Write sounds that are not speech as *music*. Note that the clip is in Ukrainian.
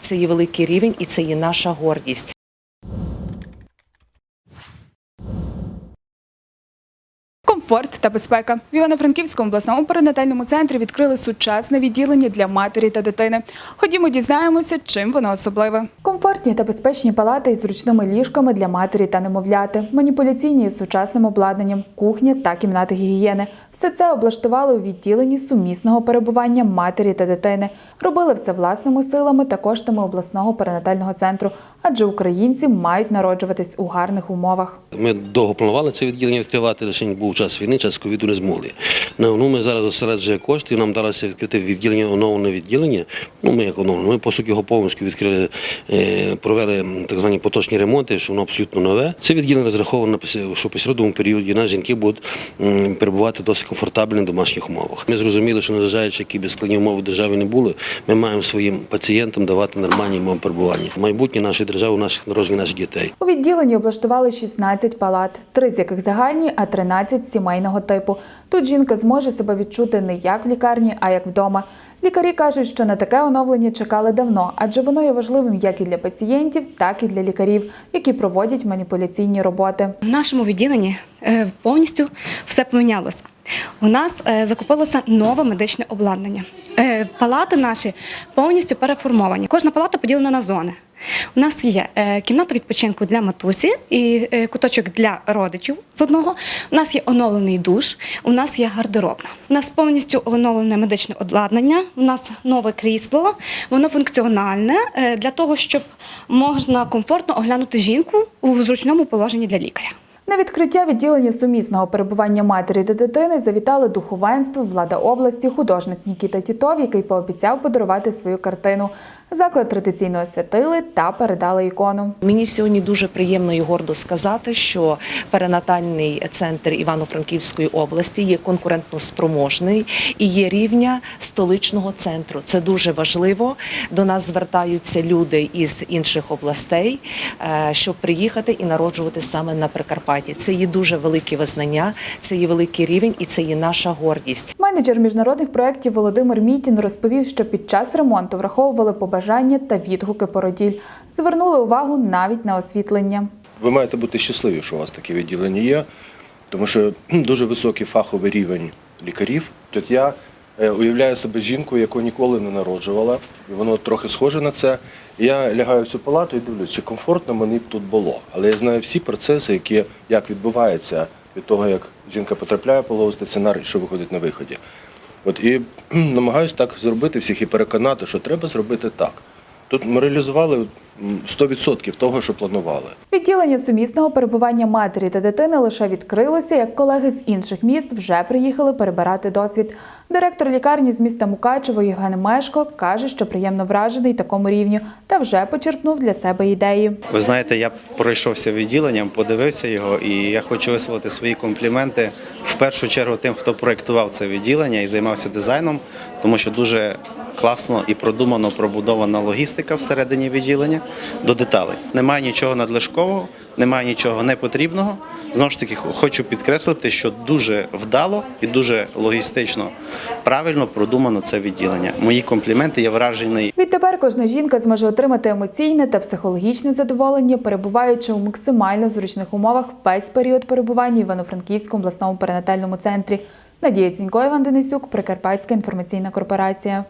Це є великий рівень і це є наша гордість. Комфорт та безпека в Івано-Франківському обласному перинатальному центрі відкрили сучасне відділення для матері та дитини. Ходімо, дізнаємося, чим воно особливе. Комфортні та безпечні палати із зручними ліжками для матері та немовляти, маніпуляційні з сучасним обладнанням, кухня та кімнати гігієни. Все це облаштували у відділенні сумісного перебування матері та дитини. Робили все власними силами та коштами обласного перинатального центру, адже українці мають народжуватись у гарних умовах. Ми довго планували це відділення відкривати, лише був час війни, час ковіду не змогли. Ну, ну, ми зараз зосереджує кошти, нам вдалося відкрити відділення, оновлене відділення. Ну, ми як оновлене, ми по суті його повністю відкрили, е, провели так звані поточні ремонти, що воно абсолютно нове. Це відділення розраховано, на що по середовому періоді наші жінки будуть перебувати досить комфортабельно в домашніх умовах. Ми зрозуміли, що незважаючи, які б складні умови в державі не були, ми маємо своїм пацієнтам давати нормальні умови перебування. Майбутнє нашої держави, наших народжень, наших дітей. У відділенні облаштували 16 палат, три з яких загальні, а 13 сімейного типу. Тут жінка зможе себе відчути не як в лікарні, а як вдома. Лікарі кажуть, що на таке оновлення чекали давно, адже воно є важливим як і для пацієнтів, так і для лікарів, які проводять маніпуляційні роботи. В нашому відділенні е, повністю все помінялося. У нас е, закупилося нове медичне обладнання. Е, Палати наші повністю переформовані. Кожна палата поділена на зони. У нас є е, кімната відпочинку для матусі і е, куточок для родичів з одного. У нас є оновлений душ, у нас є гардеробна. У нас повністю оновлене медичне обладнання. У нас нове крісло, воно функціональне е, для того, щоб можна комфортно оглянути жінку у зручному положенні для лікаря. На відкриття відділення сумісного перебування матері та дитини завітали духовенство, влада області, художник Нікіта Тітов, який пообіцяв подарувати свою картину. Заклад традиційно освятили та передали ікону. Мені сьогодні дуже приємно і гордо сказати, що перинатальний центр Івано-Франківської області є конкурентно спроможний і є рівня столичного центру. Це дуже важливо. До нас звертаються люди із інших областей, е, щоб приїхати і народжувати саме на Прикарпатті. Це є дуже велике визнання, це є великий рівень і це є наша гордість. Менеджер міжнародних проєктів Володимир Мітін розповів, що під час ремонту враховували побажання та відгуки породіль. Звернули увагу навіть на освітлення. Ви маєте бути щасливі, що у вас таке відділення є, тому що дуже високий фаховий рівень лікарів. Тут я е, уявляю себе жінкою, яку ніколи не народжувала, і воно трохи схоже на це. Я лягаю в цю палату і дивлюсь, чи комфортно мені тут було. Але я знаю всі процеси, які як відбуваються від того, як жінка потрапляє в пологовий стаціонар і що виходить на виході. От і *clears throat* намагаюся так зробити всіх і переконати, що треба зробити так. Тут ми реалізували 100% того, що планували. Відділення сумісного перебування матері та дитини лише відкрилося, як колеги з інших міст вже приїхали перебирати досвід. Директор лікарні з міста Мукачево Євген Мешко каже, що приємно вражений такому рівню та вже почерпнув для себе ідеї. Ви знаєте, я пройшовся відділенням, подивився його, і я хочу висловити свої компліменти в першу чергу тим, хто проєктував це відділення і займався дизайном, тому що дуже класно і продумано пробудована логістика всередині відділення до деталей. Немає нічого надлишкового, немає нічого непотрібного. Знову ж таки, хочу підкреслити, що дуже вдало і дуже логістично правильно продумано це відділення. Мої компліменти, я вражений Відтепер кожна жінка зможе отримати емоційне та психологічне задоволення, перебуваючи у максимально зручних умовах весь період перебування в Івано-Франківському обласному перинатальному центрі. Надія Цінько, Іван Денисюк, Прикарпатська інформаційна корпорація.